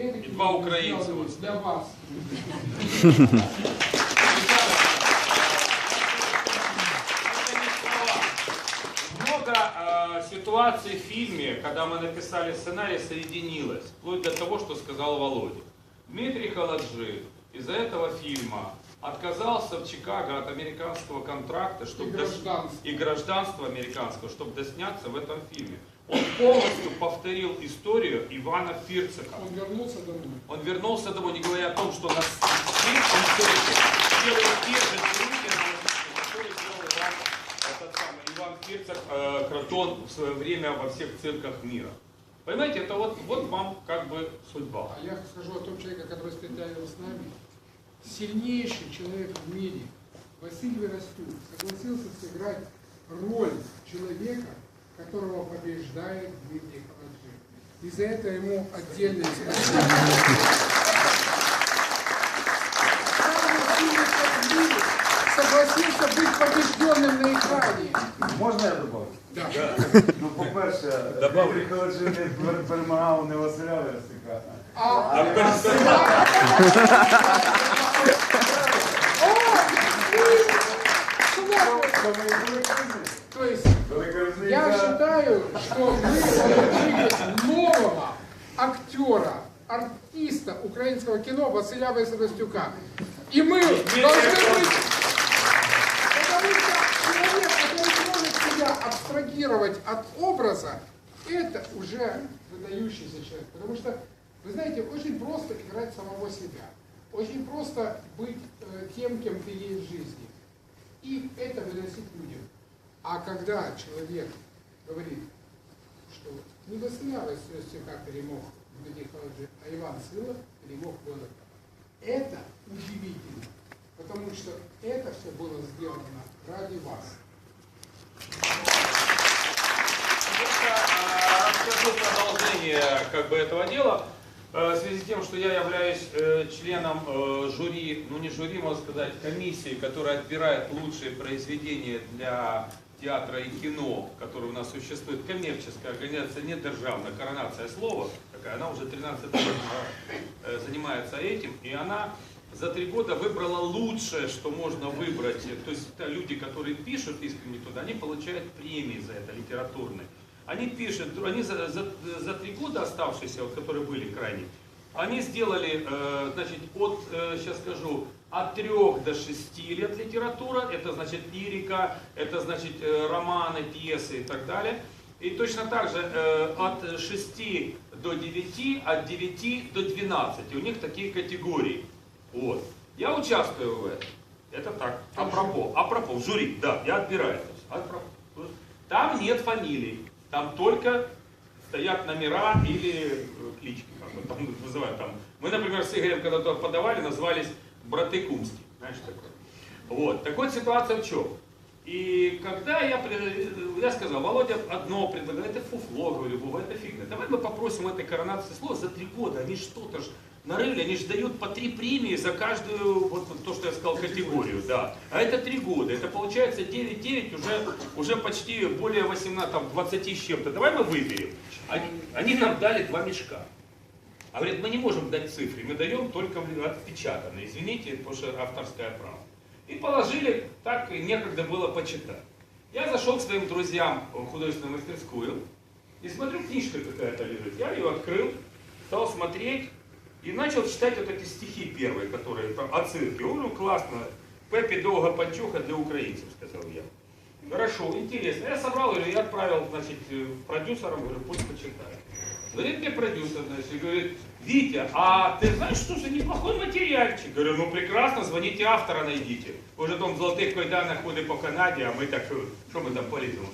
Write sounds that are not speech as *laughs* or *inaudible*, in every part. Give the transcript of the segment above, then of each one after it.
это И два украинца вот. для вас. Много э, ситуаций в фильме, когда мы написали сценарий, соединилось. Вплоть до того, что сказал Володя. Дмитрий Халаджи из-за этого фильма отказался в Чикаго от американского контракта чтобы И гражданства. и гражданства американского, чтобы досняться в этом фильме. Он полностью повторил историю Ивана Фирцика. Он вернулся домой. Он вернулся домой, не говоря о том, что на фильм делает те же трюки, которые делал Иван, этот самый Иван Фирцев, э, Кротон в свое время во всех цирках мира. Понимаете, это вот, вот вам как бы судьба. А я скажу о том человеке, который рядом с нами. Сильнейший человек в мире, Василий Веростюк, согласился сыграть роль человека, которого побеждает Дмитрий Халаджи. И за это ему отдельное спасибо. Согласился быть побежденным на экране. Можна я добавлю? Да. Ну, по-перше. Дмитрий Холоджин не пер- перемагав не Василя Верстика. А, мої великі то есть Я считаю, что мы получили нового актера, артиста украинского кино Василя Василостюка. И мы должны быть... Потому что человек, который может себя абстрагировать от образа, это уже выдающийся человек. Потому что, вы знаете, очень просто играть самого себя. Очень просто быть э, тем, кем ты есть в жизни. И это выносить людям. А когда человек говорит, что не Василя Василевстюка перемог Михайлович, а Иван Сылов перемог Федор, это удивительно. Потому что это все было сделано ради вас. Расскажу продолжение как бы этого дела. Э, В связи с тем, что я являюсь э, членом э, жюри, ну не жюри, можно сказать, комиссии, которая отбирает лучшие произведения для театра и кино, которые у нас существует, коммерческая организация, не державная, коронация слова, такая, она уже 13 лет э, занимается этим, и она за три года выбрала лучшее, что можно выбрать. То есть это люди, которые пишут искренне туда, они получают премии за это литературные. Они пишут, они за, за, за три года оставшиеся, вот, которые были крайне, они сделали, э, значит, от, э, сейчас скажу, от трех до шести лет литература, это значит лирика, это значит э, романы, пьесы и так далее. И точно так же э, от 6 до 9, от 9 до 12. У них такие категории. Вот. Я участвую в этом. Это так. Апропо. Апропо. В жюри. Да, я отбираю. Апропо. Там нет фамилий. Там только стоят номера или э, клички, как бы там *laughs* называют. Там. Мы, например, с Игорем, когда туда подавали, назвались браты Кумски. Знаешь такое? Вот. Так вот ситуация в чем? И когда я, я сказал, Володя одно предлагал, это фуфло, говорю, Вова, это фигня. Давай мы попросим этой коронации слова за три года, они что-то ж нарыли, они же дают по три премии за каждую, вот, вот то, что я сказал, категорию, да. А это три года, это получается 9-9, уже, уже почти более 18, там, 20 с чем-то. Давай мы выберем. Они, они нам дали два мешка. А говорят, мы не можем дать цифры, мы даем только отпечатанные, извините, потому что авторское право. И положили, так некогда было почитать. Я зашел к своим друзьям в художественную мастерскую и смотрю, книжка какая-то лежит. Я ее открыл, стал смотреть и начал читать вот эти стихи первые, которые там о цирке. Ну классно, Пеппи долго панчоха для украинцев, сказал я. Хорошо, интересно. Я собрал ее и отправил, значит, э, продюсерам, говорю, пусть почитают. Говорит мне продюсер, значит, и говорит, Витя, а ты знаешь, что за неплохой материальчик? Говорю, ну прекрасно, звоните автора найдите. Уже там в золотых кайданах ходить по Канаде, а мы так, э, что мы там полезем?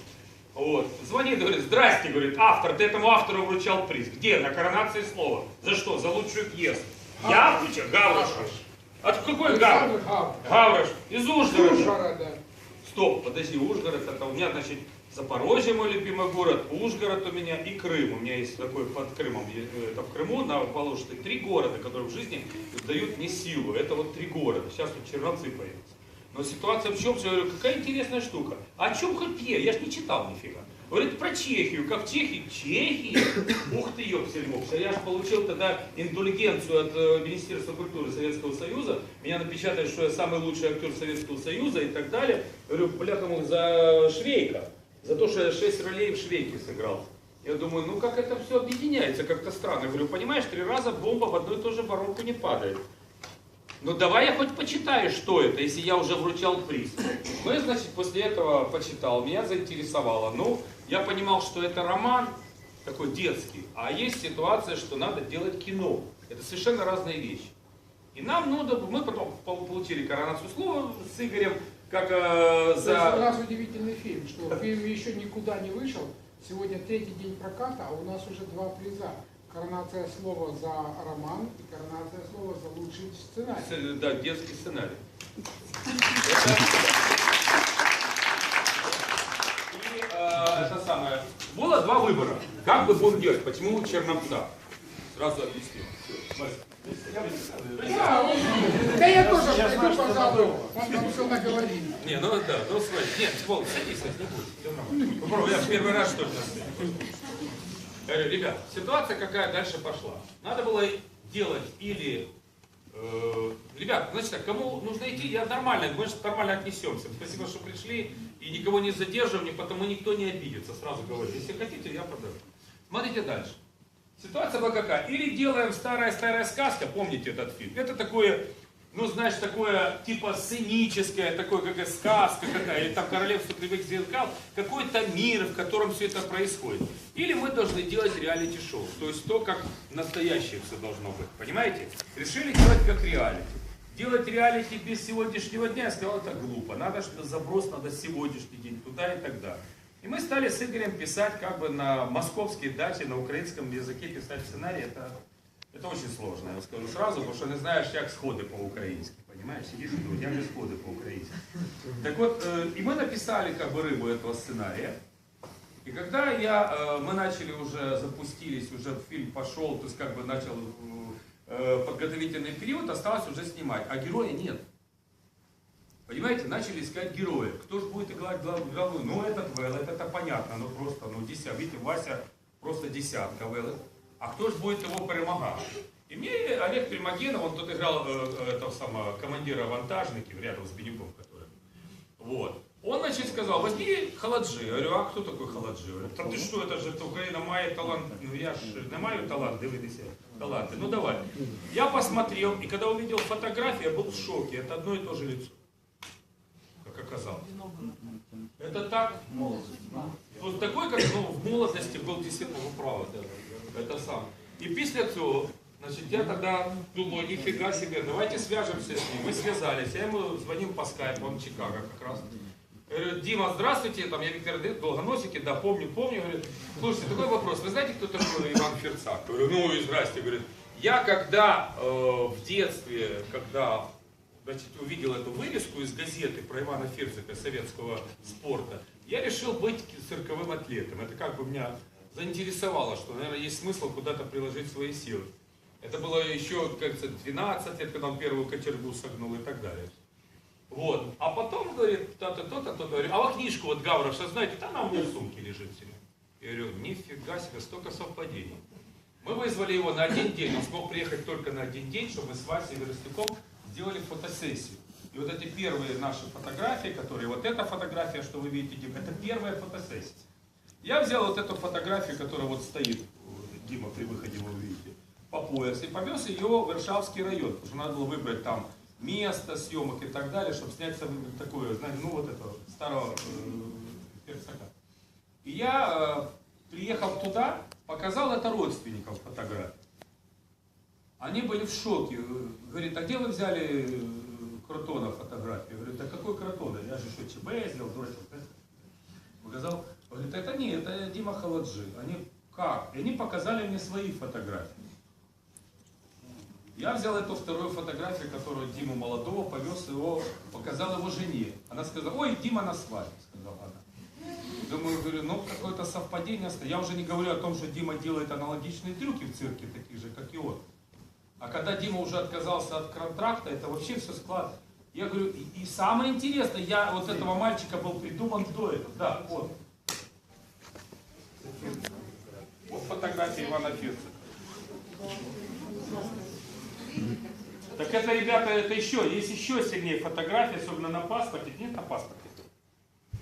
Вот. Звонит, говорит, здрасте, говорит, автор, ты этому автору вручал приз. Где? На коронации слова. За что? За лучшую пьесу. Я вручал? Гаврош. От какой Гаврош? Гаврош. Из. Ужгорода. Стоп, подожди, Ужгород, это у меня, значит, Запорожье мой любимый город, Ужгород у меня и Крым. У меня есть такой под Крымом, э, это в Крыму, на Полушке, три города, которые в жизни дают мне силу. Это вот три города. Сейчас тут Черновцы появятся. Но ситуация в чем? Я говорю, какая интересная штука. О чем хоть я? Я ж не читал нифига. Говорит про Чехию. Как Чехия? Чехия? Ух ты, ёпсель-мопсель. А Я же получил тогда индулигенцию от э, Министерства культуры Советского Союза. Меня напечатали, что я самый лучший актер Советского Союза и так далее. Говорю, бляха, за Швейка. За то, что я шесть ролей в Швейке сыграл. Я думаю, ну как это все объединяется, как-то странно. Я говорю, понимаешь, три раза бомба в одну и ту же воронку не падает. Ну давай я хоть почитаю, что это, если я уже вручал приз. Ну я, значит, после этого почитал, меня заинтересовало. Ну, я понимал, что это роман такой детский, а есть ситуация, что надо делать кино. Это совершенно разные вещи. И нам, ну, мы потом пол- получили коронацию слова с Игорем, как э, за... нас удивительный фильм, что фильм еще никуда не вышел. Сегодня третий день проката, а у нас уже два приза. Коронация слова за роман и коронация слова за лучший сценарий. Да, детский сценарий. И э, это самое. Было два выбора. Как мы будем делать? Почему Черновца? Сразу объясню. Да, я тоже пойду, пожалуй, он там все наговорил. Не, ну да, ну смотри. Нет, Пол, садись, не будет. Все нормально. Попробуй, я в первый раз что ли говорю, ребят, ситуация какая дальше пошла. Надо было делать или... э, ребят, значит так, кому нужно идти, я нормально, мы же нормально отнесемся. Спасибо, что пришли, и никого не задерживаем, потому никто не обидится, сразу говорю. Если хотите, я продам. Смотрите дальше. Ситуация была какая? Или делаем старая-старая сказка, помните этот фильм? Это такое, ну знаешь, такое типа сценическое, такое какая сказка какая, или там королевство кривых зеркал, какой-то мир, в котором все это происходит. Или мы должны делать реалити-шоу, то есть то, как настоящее все должно быть, понимаете? Решили делать как реалити. Делать реалити без сегодняшнего дня, я сказал, это глупо. Надо, что заброс надо сегодняшний день, туда и так далее. И мы стали с Игорем писать как бы на московской даче, на украинском языке писать сценарий. Это, это очень сложно, я скажу сразу, потому что не знаешь, як сходы по-украински. Понимаешь, сидишь и думаешь, як же сходы по-украински. Так вот, э, и мы написали как бы рыбу этого сценария. И когда я, э, мы начали уже, запустились, уже фильм пошел, то есть как бы начал э, подготовительный период, осталось уже снимать, а героя нет. Понимаете, начали искать героя. Кто же будет играть глав- главную? Ну, этот Вэлл, это, понятно, ну просто, ну, десятка. Видите, Вася просто десятка Вэлл. А кто же будет его перемагать? И мне Олег Примагенов, он тут играл э, э, этого самого командира вантажников рядом с Бенюком, который. Вот. Он, значит, сказал, возьми Халаджи. Я говорю, а кто такой Халаджи? Говорю, ты что, это же это Украина має талант. Ну я ж не маю талант, дивитися таланты. Ну давай. Я посмотрел, и когда увидел фотографию, я был в шоке. Это одно и то же лицо. Оказалось. Это так? Вот такой, как ну, в молодости был действительно ну, правда. Это сам. І після цього, значить, я тогда думаю, нифига себе, давайте свяжемся с ним. Мы связались, я ему звонил по скайпу, он в Чикаго как раз. Я говорю, Дима, здравствуйте, там я Виктор Долгоносики, да, помню, помню. Говорю, слушайте, такой вопрос, вы знаете, кто такой Иван Ферцак? Говорю, ну и здрасте, говорит. Я когда э, в детстве, когда значит, увидел эту вырезку из газеты про Ивана Ферцака, советского спорта, я решил быть цирковым атлетом. Это как бы меня заинтересовало, что, наверное, есть смысл куда-то приложить свои силы. Это было еще, как говорится, 12 лет, когда он первую кочергу согнул и так далее. Вот. А потом, говорит, то-то, то-то, то-то. Говорю, а вы книжку вот Гавров, что знаете, там она у меня в сумке лежит себе. Я говорю, нифига себе, столько совпадений. Мы вызвали его на один день, он смог приехать только на один день, чтобы мы с Васей Веростюком сделали фотосессию. И вот эти первые наши фотографии, которые, вот эта фотография, что вы видите, Дим, это первая фотосессия. Я взял вот эту фотографию, которая вот стоит, Дима, при выходе вы увидите, по пояс, и повез ее в Варшавский район, потому что надо было выбрать там место съемок и так далее, чтобы снять такое, знаете, ну вот этого старого э, персака. И я э, приехал туда, показал это родственникам фотографии. Они были в шоке. Говорит, а где вы взяли э, Кротона фотографию? Говорю, да какой Кротон? Я же что, ЧБ сделал, дурачок. Показал. Говорит, это не, это Дима Халаджи. Они как? И они показали мне свои фотографии. Я взял эту вторую фотографию, которую Диму молодого, повез его, показал его жене. Она сказала, ой, Дима на свадьбе, сказала она. Думаю, говорю, ну какое-то совпадение. Я уже не говорю о том, что Дима делает аналогичные трюки в цирке, такие же, как и он. А когда Дима уже отказался от контракта, это вообще все склад. Я говорю, и, и самое интересное, я вот этого мальчика был придуман до этого. Да, вот. фотографии Ивана Фирцика. Так это, ребята, это еще, есть еще сильнее фотографии, особенно на паспорте. Нет на паспорте?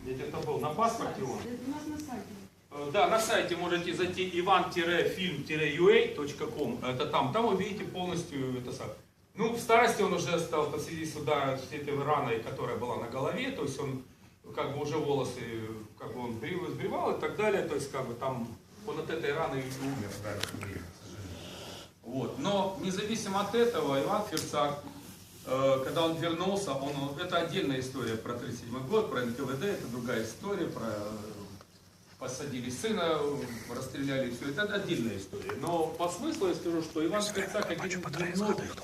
Ведь это был на паспорте он. Э, Да, на сайте можете зайти ivan-film-ua.com. Это там. Там вы видите полностью это сам. Ну, в старости он уже стал по сюда с этой раной, которая была на голове, то есть он как бы уже волосы, как бы он брил, сбривал и так далее, то есть как бы там он от этой раны и умер сожалению. Вот. Но независимо от этого, Иван Ферцак, э, когда он вернулся, он, это отдельная история про 37 год, про НКВД, это другая история, про э, посадили сына, расстреляли, все это отдельная история. Но по смыслу я скажу, что Иван Ферцак один немногих,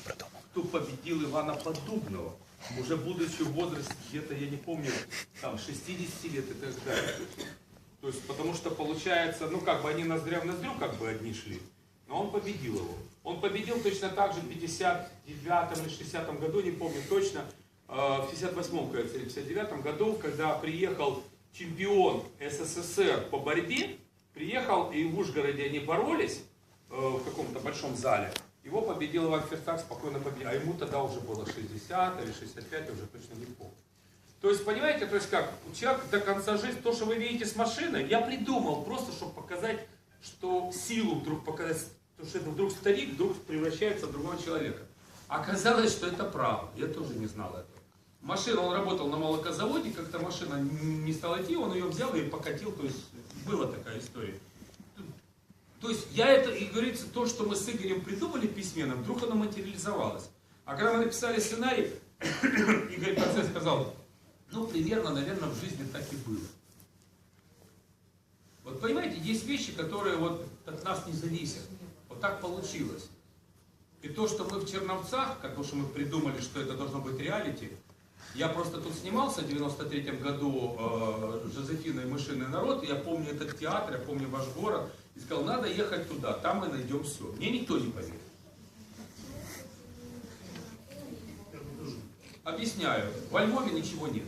кто победил Ивана Поддубного, уже будучи в возрасте где-то, я не помню, там 60 лет и так далее. То есть, потому что получается, ну как бы они ноздря в ноздрю как бы одни шли, но он победил его. Он победил точно так же в 59 или 60 году, не помню точно, э, в 58 кажется, или 59 году, когда приехал чемпион СССР по борьбе, приехал и в Ужгороде они боролись э, в каком-то большом зале. Его победил Иван Ферцак, спокойно победил. А ему тогда уже было 60 или 65, я уже точно не помню. То есть, понимаете, то есть как, человек до конца жизни, то, что вы видите с машиной, я придумал просто, чтобы показать, что силу вдруг показать, то, что это вдруг старик вдруг превращается в другого человека. Оказалось, что это правда. Я тоже не знал этого. Машина, он работал на молокозаводе, как-то машина не стала идти, он ее взял и покатил, то есть была такая история. То есть я это, и говорится, то, что мы с Игорем придумали письменно, вдруг оно материализовалось. А когда мы написали сценарий, *coughs* Игорь Процесс сказал, ну, примерно, наверное, в жизни так и было. Вот понимаете, есть вещи, которые вот от нас не зависят. Вот так получилось. И то, что мы в Черновцах, как то, что мы придумали, что это должно быть реалити, я просто тут снимался в 93 году э, Жозефина и Мышиный народ, я помню этот театр, я помню ваш город, и сказал, надо ехать туда, там мы найдем все. Мне никто не поверил. Объясняю, во Львове ничего нет.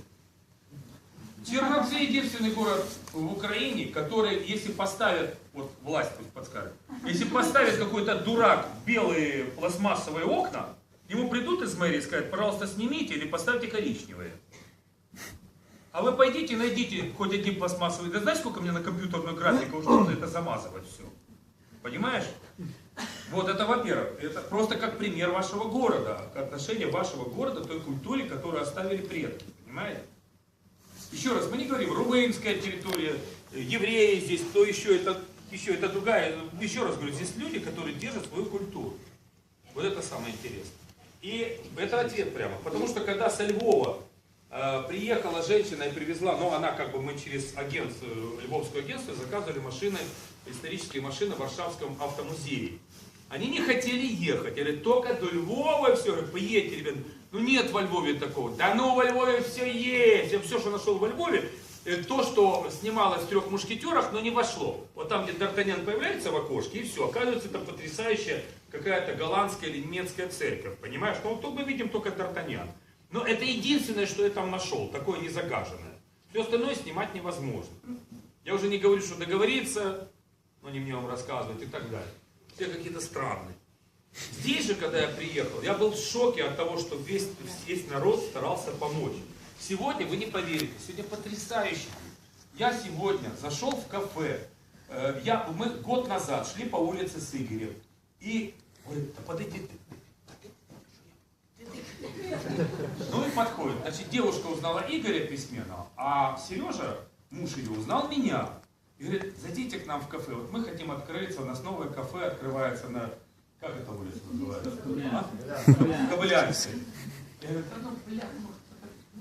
Черновцы единственный город в Украине, который, если поставят, вот власть пусть подскажет, если поставит какой-то дурак белые пластмассовые окна, ему придут из мэрии и скажут, пожалуйста, снимите или поставьте коричневые. А вы пойдите, найдите хоть один пластмассовый, да знаешь, сколько мне на компьютерную графику, чтобы это замазывать все. Понимаешь? Вот это во-первых. Это просто как пример вашего города, отношение вашего города к той культуре, которую оставили предки. Понимаете? Еще раз, мы не говорим, румынская территория, э, евреи здесь, кто еще, это, еще, это другая. Еще раз говорю, здесь люди, которые держат свою культуру. Вот это самое интересное. И это ответ прямо. Потому что когда со Львова э, приехала женщина и привезла, ну она как бы мы через агентство, Львовское агентство заказывали машины, исторические машины в Варшавском автомузее. Они не хотели ехать. Говорят, только до Львова все. Поедьте, ребят. Ну нет во Львове такого. Да ну во Львове все есть. Я все, что нашел во Львове, то, что снималось в трех мушкетерах, но не вошло. Вот там, где Д'Артаньян появляется в окошке, и все. Оказывается, это потрясающая какая-то голландская или немецкая церковь. Понимаешь? Ну, тут мы видим только Д'Артаньян. Но это единственное, что я там нашел, такое незагаженное. Все остальное снимать невозможно. Я уже не говорю, что договориться, но не мне вам рассказывать и так далее. Все какие-то странные. Здесь же, когда я приехал, я был в шоке от того, что весь, весь народ старался помочь. Сегодня, вы не поверите, сегодня потрясающе. Я сегодня зашел в кафе, э, я, мы год назад шли по улице с Игорем, и говорит, да подойди ты. Ну и подходит. Значит, девушка узнала Игоря Письменного, а Сережа, муж ее, узнал меня. И говорит, зайдите к нам в кафе. Вот мы хотим открыться, у нас новое кафе открывается на... Как эта улица называется? А? Кобылянской. Я говорю, да ну, бля, ну,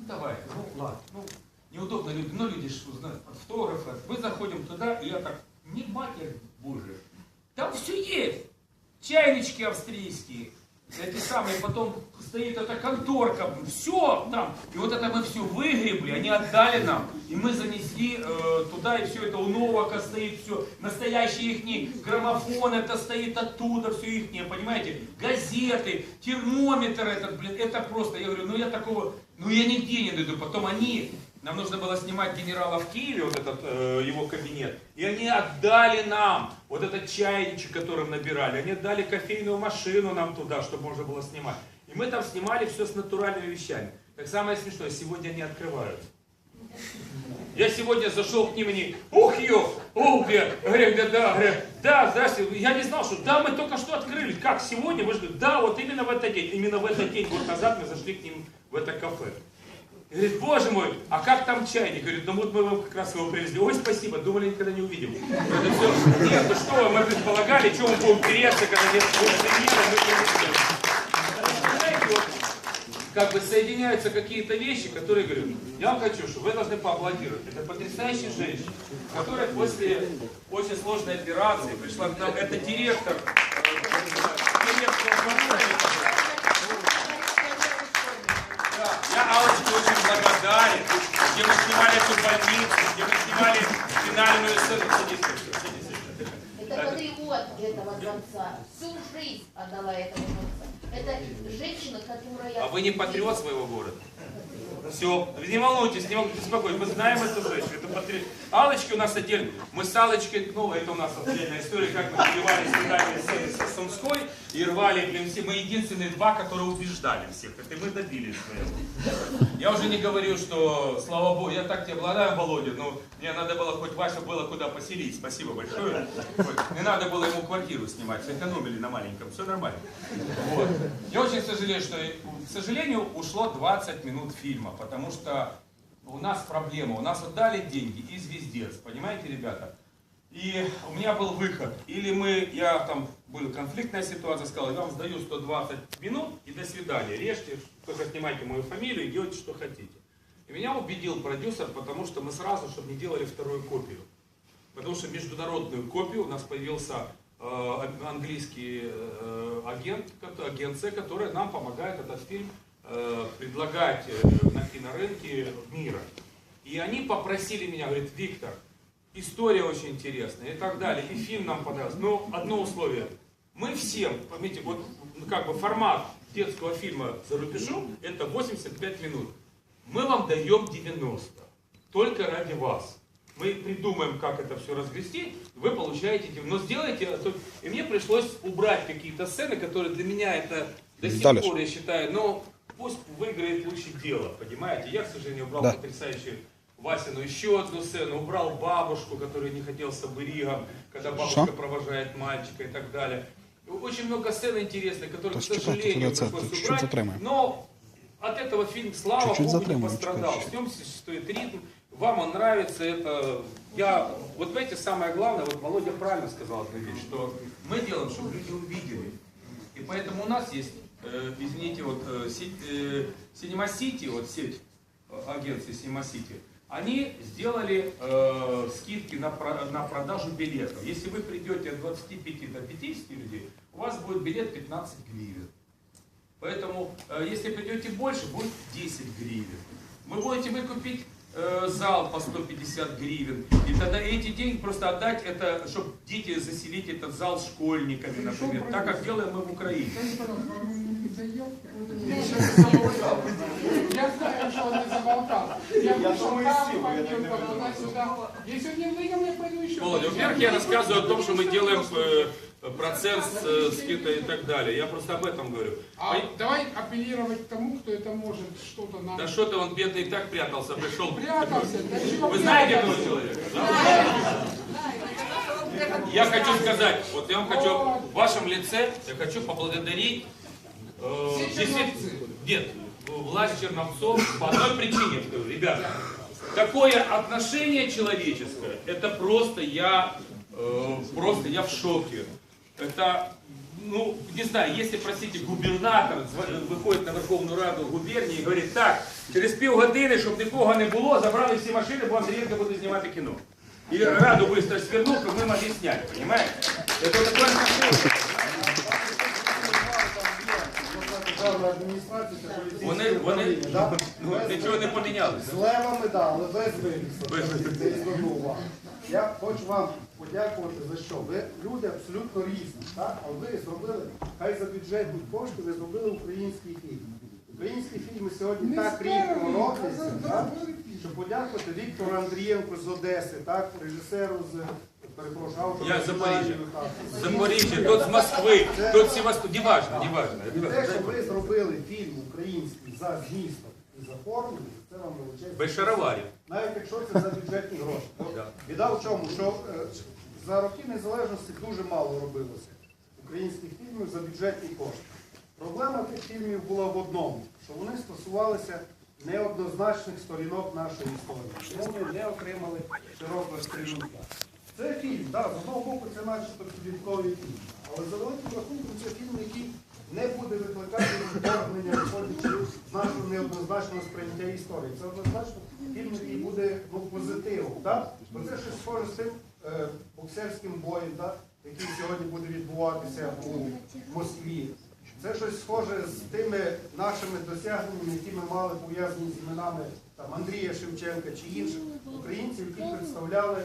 ну давай, ну ладно, ну неудобно люди, ну люди ж узнают, фотографы. Мы заходим туда, и я так, не матерь Божия, там все есть. Чайнички австрийские, эти самые, потом стоит эта конторка, все там. И вот это мы все выгребли, они отдали нам. И мы занесли э, туда, и все это у Новака стоит, все. Настоящий их граммофон, это стоит оттуда, все их, понимаете? Газеты, термометр этот, блин, это просто, я говорю, ну я такого, ну я нигде не найду. Потом они Нам нужно было снимать генерала в Киеве, вот этот э, его кабинет. И они отдали нам вот этот чайничек, которым набирали. Они отдали кофейную машину нам туда, чтобы можно было снимать. И мы там снимали все с натуральными вещами. Так самое смешное, сегодня они открывают. Я сегодня зашел к ним, и они, ух, ё, ух, говорят, говорят, да, да, говорят, да, здрасте, я не знал, что, да, мы только что открыли, как, сегодня, вы же, да, вот именно в этот день, именно в этот день, год назад мы зашли к ним в это кафе. И Говорит, боже мой, а как там чайник? Говорит, ну вот мы вам как раз его привезли. Ой, спасибо, думали, никогда не увидим. Это все, нет, ну что вы, мы предполагали, что мы будем греться, когда нет мира, мы вот, как бы соединяются какие-то вещи, которые говорю, я вам хочу, чтобы вы должны поаплодировать. Это потрясающая женщина, которая после очень сложной операции пришла к нам, это директор, э, директор Аллочке очень благодарен, где мы снимали эту больницу, где мы снимали финальную сцену. Садись, садись. Это патриот этого дворца. Всю жизнь отдала этому дворцу. Это женщина, которая... А вы не патриот своего города? Все, не волнуйтесь, не волнуйтесь, спокойно, мы знаем эту женщину, патриот. Аллочки у нас отдельно, мы с Аллочкой, ну это у нас отдельная история, как мы добивались свидания с, с Сумской и рвали, блин, все, мы единственные два, которые убеждали всех, это мы добились своего. Я уже не говорю, что, слава Богу, я так тебе благодарен, Володя, но мне надо было хоть Вася было куда поселить, спасибо большое. Не надо было ему квартиру снимать, сэкономили на маленьком, все нормально. Вот. Я очень сожалею, что, к сожалению, ушло 20 минут фильма, потому что у нас проблема, у нас отдали деньги и звездец, понимаете, ребята? И у меня был выход. Или мы, я там, была конфликтная ситуация, сказал, я вам сдаю 120 минут и до свидания. Режьте, только снимайте мою фамилию делайте, что хотите. И меня убедил продюсер, потому что мы сразу, чтобы не делали вторую копию. Потому что международную копию у нас появился э, английский э, агент, агент С, который нам помогает этот фильм предлагать э, на кинорынке мира. И они попросили меня, говорит, Виктор, история очень интересная и так далее, и фильм нам понравился. Но одно условие. Мы всем, поймите, вот ну, как бы формат детского фильма за рубежом это 85 минут. Мы вам даем 90. Только ради вас. Мы придумаем, как это все разгрести, вы получаете 90. Но сделайте, и мне пришлось убрать какие-то сцены, которые для меня это до сих Дальше. пор, я считаю, но пусть выиграет лучше дело, понимаете? Я, к сожалению, убрал Да. потрясающую Васину еще одну сцену, убрал бабушку, которая не хотела с оберигом, когда бабушка Що? провожает мальчика и так далее. Очень много сцен интересных, которые, То к сожалению, пришлось убрать. Но от этого фильм, слава Чуть-чуть Богу, не пострадал. чекайте. В нем существует ритм, вам он нравится, это... Я, вот знаете, самое главное, вот Володя правильно сказал одну вещь, что мы делаем, чтобы люди увидели. И поэтому у нас есть, э, извините, вот э, э, Cinema City, вот сеть э, агенции Cinema City, они сделали э, скидки на, на продажу билетов. Если вы придете от 25 до 50 людей, у вас будет билет 15 гривен. Поэтому, э, если придете больше, будет 10 гривен. Вы будете выкупить э, зал по 150 гривен. И тогда эти деньги просто отдать, это, чтобы дети заселить этот зал школьниками, например. Так как делаем мы в Украине. Надоел? Я знаю, что он не заболтал. Я пришел думаю, там, пойдем не туда-сюда. Если он не надоел, я пойду еще. Володя, во-первых, я рассказываю о том, что мы делаем э, процент с э, скидкой и так далее. Я просто об этом говорю. А давай апеллировать тому, кто это может что-то нам... Да что-то он бедный и так прятался, пришел. Прятался. Да чего Вы знаете этого человека? Я хочу сказать, вот я вам хочу в вашем лице, я хочу поблагодарить э, Все действительно- черновцы. нет, власть Черновцов по одной причине, скажу, ребята, такое отношение человеческое, это просто я, э, просто я в шоке. Это, ну, не знаю, если, простите, губернатор зв- виходить на Верховну Раду губернії і говорить, так, через півгодини, щоб нікого не було, забрали всі машини, бо Андрієнко буде знімати кіно. І Раду быстро свернул, чтобы мы могли снять, понимаете? Это вот такое отношение. Державна адміністрація та Вони, вони управління, да? ну, нічого не помінялися. З левами, да, але без вивісок. Звернув увагу. Я хочу вам подякувати за що. Ви люди абсолютно різні, так? А ви зробили, хай за бюджетні кошти, ви зробили український фільм. Українські фільми сьогодні так рідко робляться, так? щоб подякувати Віктору Андрієнку з Одеси, так, режисеру з перепрошую, автору Я з Запоріжжя. Запоріжжя, тот з Москви, тот з Севастополя, неважно, неважно. І те, що ви зробили фільм український за змістом і за формою, це вам величезне. Без шароварів. Навіть якщо це за бюджетні гроші. Да. Біда в чому, що е, за роки незалежності дуже мало робилося українських фільмів за бюджетні кошти. Проблема тих фільмів була в одному, що вони стосувалися неоднозначних сторінок нашої історії. Тому ми не отримали широкого стрільника. Це фільм, да, з одного боку це начебто підлітковий фільм. Але за великим рахунком це фільм, який не буде викликати відторгнення, виходячи з нашого неоднозначного сприйняття історії. Це однозначно фільм, який буде ну, позитивом. Так? Бо це щось схоже з тим е, боксерським боєм, так? який сьогодні буде відбуватися у Москві. Це щось схоже з тими нашими досягненнями, які ми мали пов'язані з іменами там, Андрія Шевченка чи інших українців, які представляли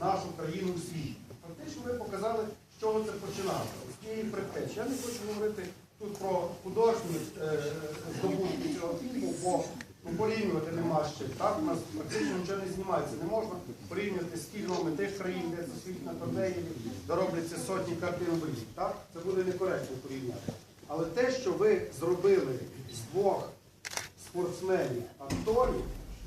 нашу країну в світі. Фактично ви показали, з чого це починалося, з тієї предтечі. Я не хочу говорити тут про художні е, здобутки цього фільму, бо ну, порівнювати нема чим. Так? У нас практично нічого не знімається. Не можна порівнювати з фільмами тих країн, де це світ на конвеєрі, де робляться сотні картин в рік. Так? Це буде некоректно порівняти. Але те, що ви зробили з двох спортсменів, акторів,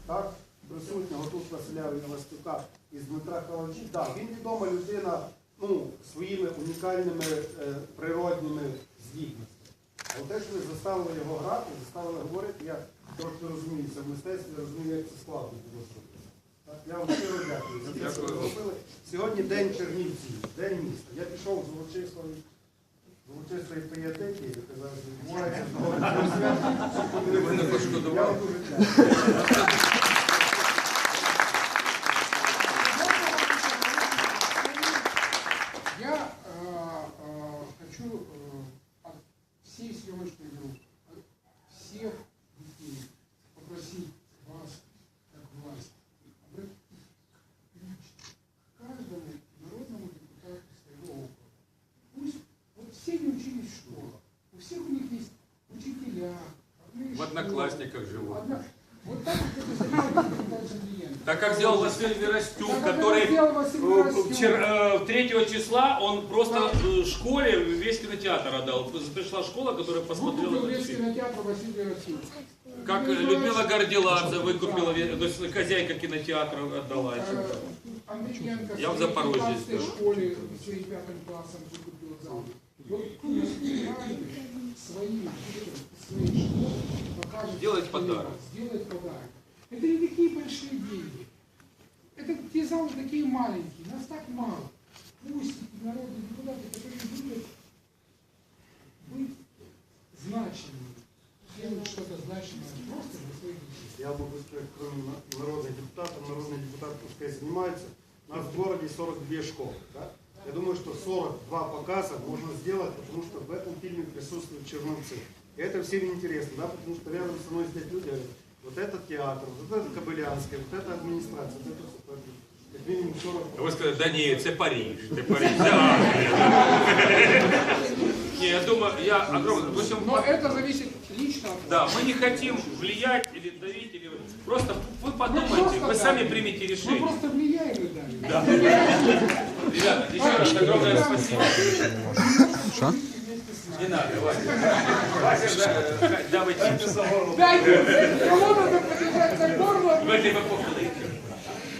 так, присутнього тут Василя Василюка і з Дмитра Халавчі, так, він відома людина ну, своїми унікальними е, природніми здібностями. Але те, що ви заставили його грати, заставили говорити, я трошки розуміюся в мистецтві, розумію, як це складно було зробити. Так, Я вам щиро дякую за те, що ви зробили. Сьогодні день Чернівців, день міста. Я пішов з урочистої Урочистої пієтеті, яка зараз відбувається. Я вам дуже дякую. Сделал Василий Веростюк, который э, вчера, э, 3 числа он просто э, школе весь кинотеатр отдал. Пришла школа, которая посмотрела Выкупил этот фильм. Как Людмила Горделадзе выкупила, то есть хозяйка кинотеатра отдала. Я в в Запорожье своей сделал. школе своим пятым классом выкупил зал. Вот пусть каждый своим детям, своей школе покажет Сделает пример, подарок. Сделает подарок. Это не такие большие деньги. Это те залы такие маленькие, нас так мало. Пусть народные депутаты, которые любят быть значимыми, делают что-то значимое просто для своих детей. Я могу сказать, кроме на- народных депутатов, народные депутаты пускай занимаются. У нас в городе 42 школы. Да? Я думаю, что 42 показа можно сделать, потому что в этом фильме присутствуют черновцы. И это всем интересно, да? потому что рядом со мной сидят люди, вот этот театр, вот это Кобылянская, вот это администрация, вот это все. Поэтому Как минимум 40 Ви сказали, да ні, це Париж, це Париж, *laughs* це Англія. Ні, я думаю, я огромно, в общем, Но это зависит лично от Да, вас. мы не хотим влиять или давить, или... просто вы Мы подумайте, просто вы сами давим. примите Мы решение. просто влияем и давим. Да. Ребята, еще раз огромное спасибо. Не надо, Вася. Вася, да, давайте. Дайте, кого надо подержать за горло? В этой эпохе.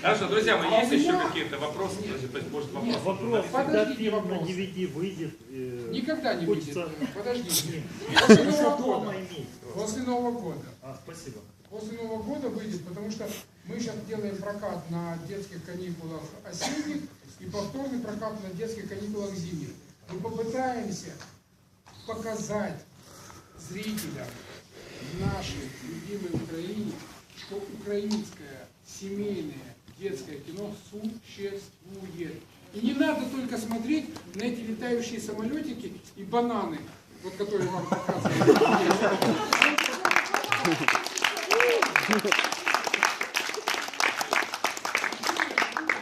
Хорошо, друзья мои, есть еще какие-то вопросы? То есть, может, вопросы? Вопрос, когда Подождите, фильм на вопрос. DVD выйдет, э, Никогда не выйдет. Подождите. После Нового года. После Нового года. А, спасибо. После Нового года выйдет, потому что мы сейчас делаем прокат на детских каникулах осенних и повторный прокат на детских каникулах зимних. Мы попытаемся показать зрителям нашей любимой Украине, что украинское семейное детское кино существует. И не надо только смотреть на эти летающие самолетики и бананы, вот которые вам показывают.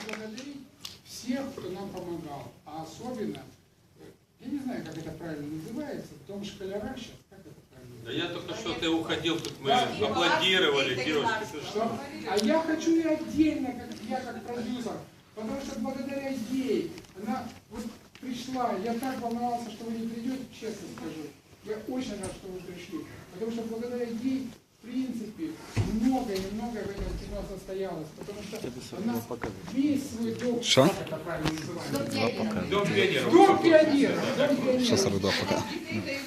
благодарить всех, кто нам помогал, а особенно, э, я не знаю, как это правильно называется, дом школяра сейчас, как это правильно Да я только что ты уходил, тут мы аплодировали, девушки. ты что? Что? А я хочу и отдельно, как я как продюсер, потому что благодаря ей она вот пришла. Я так волновался, что вы не придете, честно скажу. Я очень рад, что вы пришли, потому что благодаря ей, в принципе, многое и многое в этом кино состоялось, потому что она весь свой долг, Что? как это правильно называется, Дом пионеров. Дом пионера, дом пионера. Що середа пока?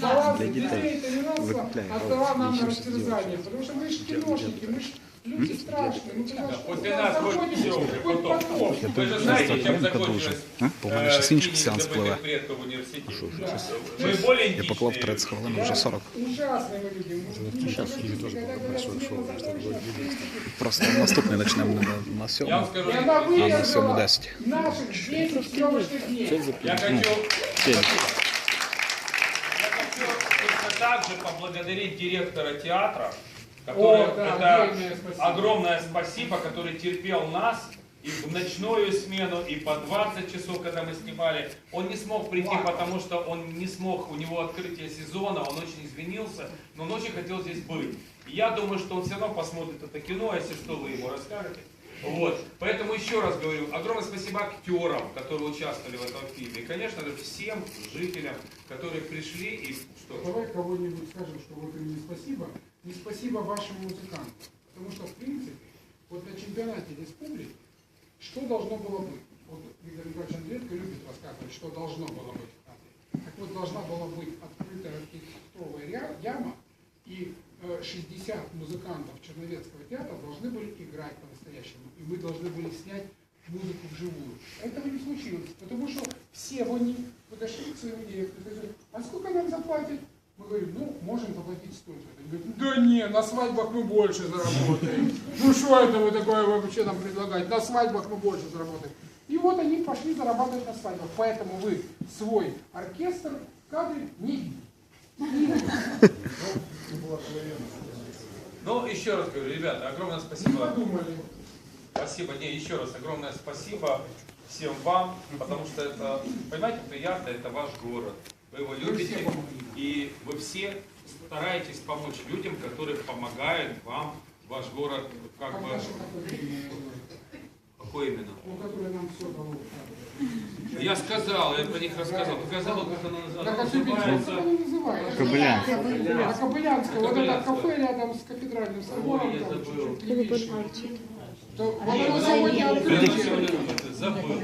Дала Для дітей. детей, Толерантство Викупляє. отдала нам на Нічого собі растерзание, потому что мы же киношники, мы же люди страшные. Мы потому что После когда нас хоть заходим, все уже хоть потом. потом. Вы же знаете, чем Просто закончилось А? Бо в мене ще э, інший кинь сеанс забытых пливе. предков в университете. Да. Мы более Я поклав античные 30 хвилин, вже 40. Ужасные мы люди. Мы- Сейчас когда говорят, смена закончена, в принципе, Просто наступний почнемо на, на Я вам сьому. скажу, И она А на выдержала сьому 10. наших 10 съемочных дней. я хочу, Семь. я хочу точно так же поблагодарить директора театра, который О, да, это спасибо. огромное спасибо, который терпел нас и в ночную смену, и по 20 часов, когда мы снимали. Он не смог прийти, Ладно. потому что он не смог, у него открытие сезона, он очень извинился, но он очень хотел здесь быть. И я думаю, что он все равно посмотрит это кино, если что, вы ему расскажете. Вот. Поэтому еще раз говорю, огромное спасибо актерам, которые участвовали в этом фильме. И, конечно же, всем жителям, которые пришли и что? Давай кого-нибудь скажем, что вот им не спасибо. Не спасибо вашим музыкантам. Потому что, в принципе, вот на чемпионате республики, что должно было быть? Вот Виктор Николаевич Андреевка любит рассказывать, что должно было быть. Так вот, должна была быть открытая ря- яма, и э, 60 музыкантов Черновецкого театра должны были играть по-настоящему. И мы должны были снять музыку вживую. Этого не случилось, потому что все они подошли к своему директору и сказали, а сколько нам заплатят? Мы говорим, ну, можем заплатить столько. Они говорят, да не, на свадьбах мы больше заработаем. Ну что это вы такое вообще нам предлагаете? На свадьбах мы больше заработаем. И вот они пошли зарабатывать на свадьбах. Поэтому вы свой оркестр в кадре не видите. Ну, еще раз говорю, ребята, огромное спасибо. подумали. Спасибо, не, еще раз огромное спасибо всем вам, потому что это, понимаете, приятно, это ваш город. Вы его любите, и вы все стараетесь помочь людям, которые помогают вам, ваш город, как Как бы, какой именно? ну, который нам все дало. Я сказал, я про них рассказал. Показал, как она Так, а называется. ты как называется. На Кобылянской. Вот это Кобылянская. кафе рядом с кафедральным собором. Ой, я забыл. Вот оно сегодня всё Забыл.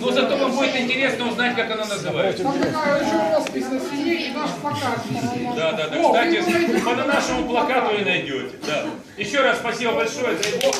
Но зато вам будет интересно узнать, как она называется. Там такая еще роспись на стене и наш плакат. Да, да, да. О, Кстати, по нашему плакату и найдете. Да. Еще раз спасибо большое. Дай Бог.